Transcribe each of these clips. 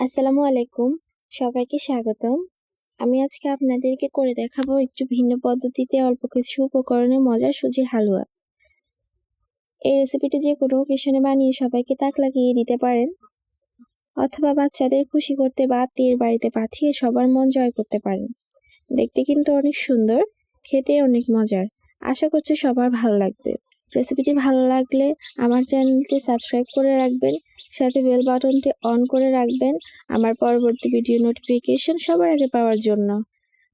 আসসালামু আলাইকুম। সবাইকে স্বাগতম। আমি আজকে আপনাদেরকে করে দেখাবো একটু ভিন্ন পদ্ধতিতে অল্প কিছু উপকরণে মজার সুজির হালুয়া। এই রেসিপিটি যে কোনো ওকেশনে বানিয়ে সবাইকে তাক লাগিয়ে দিতে পারেন, অথবা বাচ্চাদের খুশি করতে বা আত্মীয়ের বাড়িতে পাঠিয়ে সবার মন জয় করতে পারেন। দেখতে কিন্তু অনেক সুন্দর, খেতে অনেক মজার। আশা করছি সবার ভালো লাগবে। রেসিপিটি ভালো লাগলে আমার চ্যানেলটি সাবস্ক্রাইব করে রাখবেন, সাথে বেল বাটনটি অন করে রাখবেন আমার পরবর্তী ভিডিও নোটিফিকেশন সবার আগে পাওয়ার জন্য।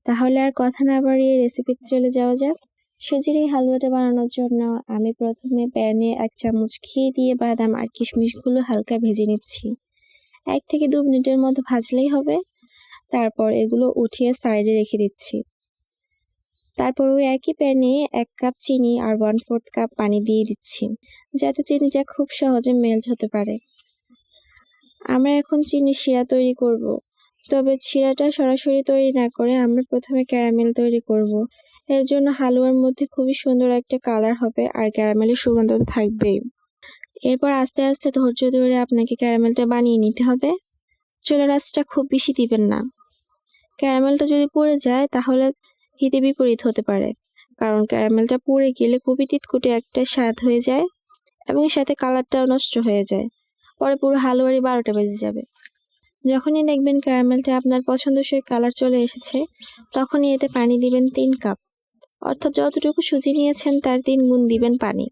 তাহলে আর কথা না বাড়িয়ে রেসিপিতে চলে যাওয়া যাক। সুজির এই হালুয়াটা বানানোর জন্য আমি প্রথমে প্যানে এক চামচ ঘি দিয়ে বাদাম আর কিশমিশগুলো হালকা ভেজে নিচ্ছি। এক থেকে দু মিনিটের মতো ভাজলেই হবে। তারপর এগুলো উঠিয়ে সাইডে রেখে দিচ্ছি। তারপর ওই একই প্যানে এক কাপ চিনি আর ওয়ান ফোর্থ কাপ পানি দিয়ে দিচ্ছি, যাতে চিনিটা খুব সহজে মেল্ট হতে পারে আমরা এখন চিনি শিরা তৈরি করব। তবে শিরাটা সরাসরি তৈরি না করে আমরা প্রথমে ক্যারামেল তৈরি করব। এর জন্য হালুয়ার মধ্যে খুবই সুন্দর একটা কালার হবে আর ক্যারামেলের সুগন্ধ তো থাকবেই এরপর আস্তে আস্তে ধৈর্য ধরে আপনাকে ক্যারামেলটা বানিয়ে নিতে হবে চুলার আঁচটা খুব বেশি দিবেন না ক্যারামেলটা যদি পড়ে যায় তাহলে হিতে বিপরীত হতে পারে। কারণ ক্যারামেলটা পুড়ে গেলে খুবই তিতকুটে একটা স্বাদ হয়ে যায় এবং সাথে কালারটাও নষ্ট হয়ে যায়। পরে পুরো হালুয়ারি বারোটা বেজে যাবে। যখনই দেখবেন ক্যারামেলটা আপনার পছন্দসই কালার চলে এসেছে, তখনই এতে পানি দিবেন তিন কাপ। অর্থাৎ যতটুকু সুজি নিয়েছেন তার তিন গুণ দিবেন পানি।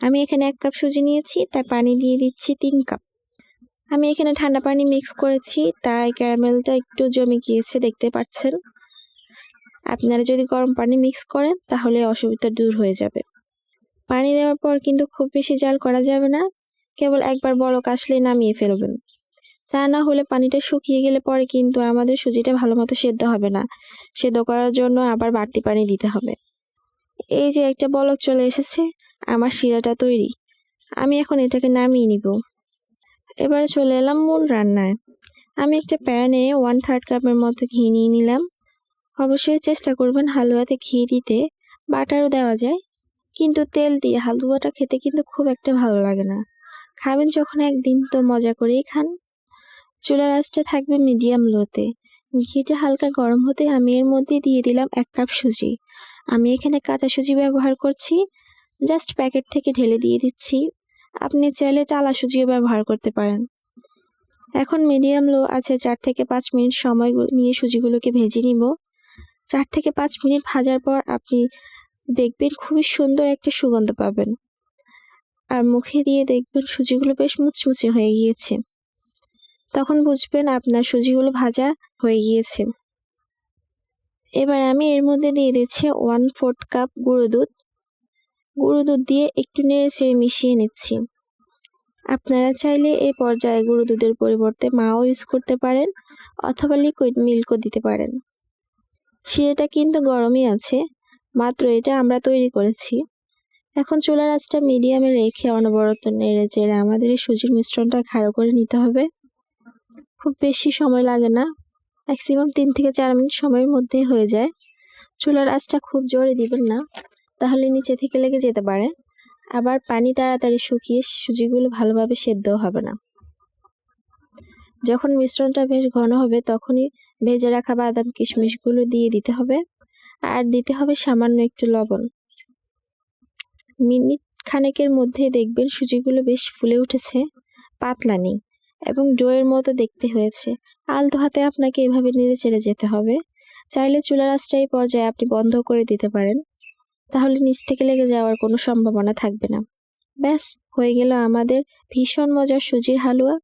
আমি এখানে এক কাপ সুজি নিয়েছি তাই পানি দিয়ে দিচ্ছি তিন কাপ। আমি এখানে ঠান্ডা পানি মিক্স করেছি, তাই ক্যারামেলটা একটু জমে গিয়েছে, দেখতে পাচ্ছেন। আপনারা যদি গরম পানি মিক্স করেন, তাহলে অসুবিধা দূর হয়ে যাবে। পানি দেওয়ার পর কিন্তু খুব বেশি জাল করা যাবে না। কেবল একবার বলক আসলে নামিয়ে ফেলবেন। তা না হলে পানিটা শুকিয়ে গেলে পরে কিন্তু আমাদের সুজিটা ভালো মতো সেদ্ধ হবে না। সেদ্ধ করার জন্য আবার বাড়তি পানি দিতে হবে। এই যে একটা বলক চলে এসেছে, আমার শিরাটা তৈরি। আমি এখন এটাকে নামিয়ে নিব। এবারে চলে এলাম মূল রান্নায়। আমি একটা প্যানে ওয়ান থার্ড কাপের মতো ঘি নিয়ে নিলাম। অবশ্যই চেষ্টা করবেন হালুয়াতে ঘি দিতে, বাটারও দেওয়া যায়। কিন্তু তেল দিয়ে হালুয়াটা খেতে কিন্তু খুব একটা ভালো লাগে না। খাবেন যখন একদিন তো মজা করেই খান। চুলার আঁচটা থাকবে মিডিয়াম লোতে। ঘিটা হালকা গরম হতে আমি এর মধ্যে দিয়ে দিলাম এক কাপ সুজি। আমি এখানে কাঁচা সুজি ব্যবহার করছি। জাস্ট প্যাকেট থেকে ঢেলে দিয়ে দিচ্ছি। আপনি চাইলে টালা সুজিও ব্যবহার করতে পারেন। এখন মিডিয়াম লো আছে চার থেকে পাঁচ মিনিট সময় নিয়ে সুজিগুলোকে ভেজে নিব। চার থেকে পাঁচ মিনিট ভাজার পর আপনি দেখবেন খুবই সুন্দর একটা সুগন্ধ পাবেন। আর মুখে দিয়ে দেখবেন সুজিগুলো বেশ মুচমুচে হয়ে গিয়েছে। তখন বুঝবেন আপনার সুজিগুলো ভাজা হয়ে গিয়েছে। এবার আমি এর মধ্যে দিয়ে দিচ্ছি ওয়ান ফোর্থ কাপ গুঁড়ো দুধ। গুঁড়ো দুধ দিয়ে একটু নেড়ে চেড়ে মিশিয়ে নিচ্ছি। আপনারা চাইলে এই পর্যায়ে গুঁড়ো দুধের পরিবর্তে মাও ইউজ করতে পারেন অথবা লিকুইড মিল্কও দিতে পারেন। শিরাটা কিন্তু গরমই আছে। মাত্র এটা আমরা তৈরি করেছি। এখন চুলার আঁচটা মিডিয়ামে রেখে অনবরত নেড়ে চেড়ে আমাদের এই সুজির মিশ্রণটা খাড়ো করে নিতে হবে। খুব বেশি সময় লাগে না। ম্যাক্সিমাম তিন থেকে চার মিনিট সময়ের মধ্যে হয়ে যায়। চুলার আঁচটা খুব জোরে দিবেন না, তাহলে নিচে থেকে লেগে যেতে পারে। আবার পানি তাড়াতাড়ি শুকিয়ে সুজিগুলো ভালোভাবে সেদ্ধও হবে না। যখন মিশ্রণটা বেশ ঘন হবে, তখনই ভেজে রাখা বাদাম, কিশমিশগুলো দিয়ে দিতে হবে। আর দিতে হবে সামান্য একটু লবণ। মিনিট খানেকের মধ্যে দেখবেন সুজিগুলো বেশ ফুলে উঠেছে, পাতলা নেই এবং ডোয়ের মতো দেখতে হয়েছে। আলতো হাতে আপনাকে এভাবে নেড়ে চেড়ে যেতে হবে। চাইলে চুলার আঁচটাই পর্যায়ে আপনি বন্ধ করে দিতে পারেন। তাহলে নিচ থেকে লেগে যাওয়ার কোনো সম্ভাবনা থাকবে না। ব্যাস, হয়ে গেল আমাদের ভীষণ মজার সুজির হালুয়া।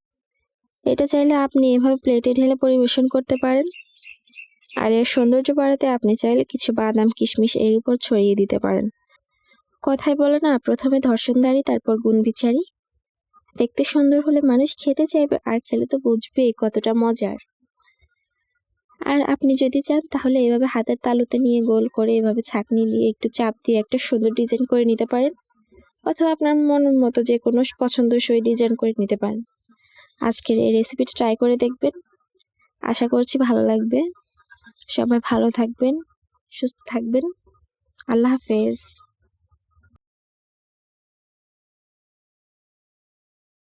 এটা চাইলে আপনি এভাবে প্লেটে ঢেলে পরিবেশন করতে পারেন। আর এর সৌন্দর্য বাড়াতে আপনি চাইলে কিছু বাদাম, কিশমিশ এর উপর ছড়িয়ে দিতে পারেন। কথায় বলে না, প্রথমে ধর্ষণদারি তারপর গুণ বিচারি দেখতে সুন্দর হলে মানুষ খেতে চাইবে, আর খেলে তো বুঝবেই কতটা মজার। আর আপনি যদি চান, তাহলে এভাবে হাতের তালুতে নিয়ে গোল করে এভাবে ছাকনি দিয়ে একটু চাপ দিয়ে একটা সুন্দর ডিজাইন করে নিতে পারেন। অথবা আপনার মনের মতো যে কোনো পছন্দসই ডিজাইন করে নিতে পারেন। আজকের এই রেসিপিটা ট্রাই করে দেখবেন। আশা করছি ভালো লাগবে। সবাই ভালো থাকবেন, সুস্থ থাকবেন। আল্লাহ হাফেজ।